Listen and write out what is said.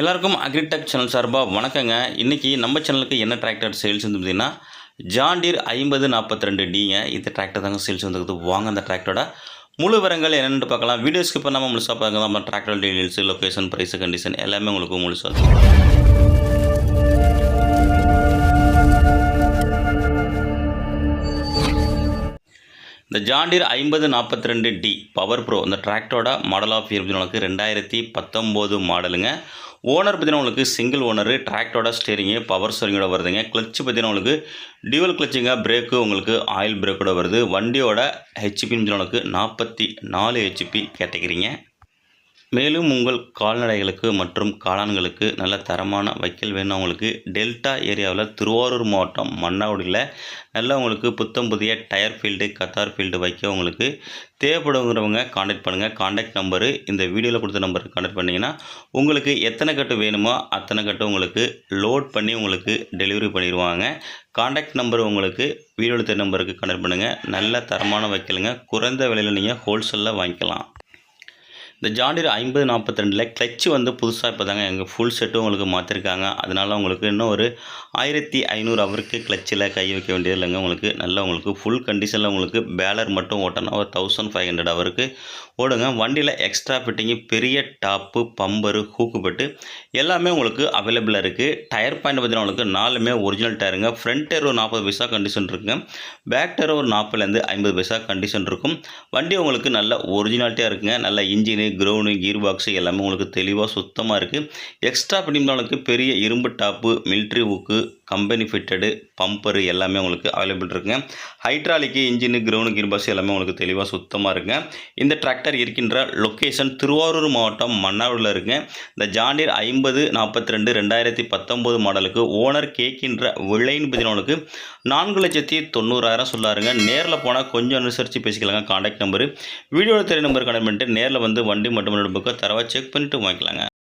எல்லாருக்கும் agritech channel சார்பாக வணக்கங்க. இன்றைக்கி நம்ம சேனலுக்கு என்ன டிராக்டர் சேல்ஸ் வந்து பார்த்தீங்கன்னா ஜாண்டீர் ஐம்பது நாற்பத்தி ரெண்டு டிங்க இந்த டிராக்டர் தாங்க சேல்ஸ் வந்துருக்குது வாங்க அந்த டிராக்டரோட முழு விவரங்கள் என்னென்னு பார்க்கலாம். வீடியோஸ்க்கு இப்போ பண்ணாமல் முழுசாக பார்க்கலாம் நம்ம tractor details location price condition எல்லாமே உங்களுக்கு முழுசாக இந்த ஜாண்டீர் ஐம்பது நாற்பத்தி ரெண்டு டி பவர் ப்ரோ இந்த டிராக்டரோட மாடல் ஆஃப் இயர் உங்களுக்கு ரெண்டாயிரத்தி பத்தொம்போது மாடலுங்க ஓனர் பார்த்தீங்கன்னா உங்களுக்கு சிங்கிள் ஓனரு டிராக்டரோட ஸ்டேரிங்கு பவர் ஸ்டேரிங்கோட வருதுங்க. கிளச்சு பார்த்தீங்கன்னா உங்களுக்கு டியூவல் கிளச்சுங்க பிரேக்கு உங்களுக்கு ஆயில் பிரேக்கோட வருது. வண்டியோட ஹெச்பின்னு உங்களுக்கு நாற்பத்தி நாலு ஹெச்பி கேட்டகிரிங்க மேலும் உங்கள் கால்நடைகளுக்கு மற்றும் காளான்களுக்கு நல்ல தரமான வைக்கல் வேணும். உங்களுக்கு டெல்டா ஏரியாவில் திருவாரூர் மாவட்டம் மன்னாவடியில் நல்லா உங்களுக்கு புத்தம் புதிய டயர் ஃபீல்டு கத்தார் ஃபீல்டு வைக்க உங்களுக்கு தேவைப்படுங்கிறவங்க காண்டாக்ட் பண்ணுங்கள் காண்டாக்ட் நம்பரு இந்த வீடியோவில் கொடுத்த நம்பருக்கு காண்டாக்ட் பண்ணிங்கன்னா உங்களுக்கு எத்தனை கட்டு வேணுமோ அத்தனை கட்டு உங்களுக்கு லோட் பண்ணி உங்களுக்கு டெலிவரி பண்ணிடுவாங்க. காண்டாக்ட் நம்பர் உங்களுக்கு வீடியோவில் தெரிய நம்பருக்கு காண்டாக்ட் பண்ணுங்கள் நல்ல தரமான வைக்கலுங்க. குறைந்த விலையில் நீங்கள் ஹோல்சேலில் வாங்கிக்கலாம். இந்த ஜாண்டியர் ஐம்பது நாற்பத்தி ரெண்டில் கிளச்சு வந்து புதுசாக இப்போ தாங்க எங்கள் ஃபுல் செட்டும் உங்களுக்கு மாற்றிருக்காங்க அதனால் உங்களுக்கு இன்னும் ஒரு ஆயிரத்தி ஐநூறு அவருக்கு கிளச்சில் கை வைக்க வேண்டியது இல்லைங்க. உங்களுக்கு நல்லா உங்களுக்கு ஃபுல் கண்டிஷனில் உங்களுக்கு பேலர் மட்டும் ஓட்டனா ஒரு தௌசண்ட் ஃபைவ் ஹண்ட்ரட் அவருக்கு ஓடுங்க. வண்டியில் எக்ஸ்ட்ரா ஃபிட்டிங்கு பெரிய டாப்பு பம்பரு ஹூக்குப்பட்டு எல்லாமே உங்களுக்கு அவைலபிளாக இருக்குது டயர் பாயிண்ட் பார்த்தீங்கன்னா உங்களுக்கு நாலுமே ஒரிஜினல் டயருங்க ஃப்ரண்ட் டயர் ஒரு நாற்பது பைசா கண்டிஷன் இருக்குங்க. பேக் டயர் ஒரு நாற்பதுலேருந்து ஐம்பது பைசா கண்டிஷன் இருக்கும். வண்டி உங்களுக்கு நல்ல ஒரிஜினாலிட்டியாக இருக்குங்க. நல்ல இன்ஜினு க்ரௌனு கீர் பாக்ஸு எல்லாமே உங்களுக்கு தெளிவாக சுத்தமாக இருக்குது எக்ஸ்ட்ரா பிடிங்களுக்கு பெரிய இரும்பு top military hook company fitted bumper எல்லாமே உங்களுக்கு அவைலபிள் இருக்குங்க hydraulic engine ground gear box எல்லாமே உங்களுக்கு தெளிவாக சுத்தமாக இருக்குங்க இந்த டிராக்டர் இருக்கின்ற லொக்கேஷன் திருவாரூர் மாவட்டம் மன்னாவூரில் இருக்குங்க இந்த ஜாண்டியர் ஐம்பது நாற்பத்தி ரெண்டு ரெண்டாயிரத்தி பத்தொம்போது மாடலுக்கு ஓனர் கேட்கின்ற விலைன்னு பார்த்தீங்கன்னா நான்கு லட்சத்தி தொண்ணூறாயிரம் சொல்லாருங்க. நேரில் போனால் கொஞ்சம் அனுசரித்து பேசிக்கலாங்க. காண்டாக்ட் நம்பரு வீடியோவில் தெரிய நம்பர் கனெக்ட் பண்ணிட்டு நேரில் வந்து வண்டி மட்டும் புக்கை தரவா செக் பண்ணிவிட்டு வாங்கிக்கலாங்க.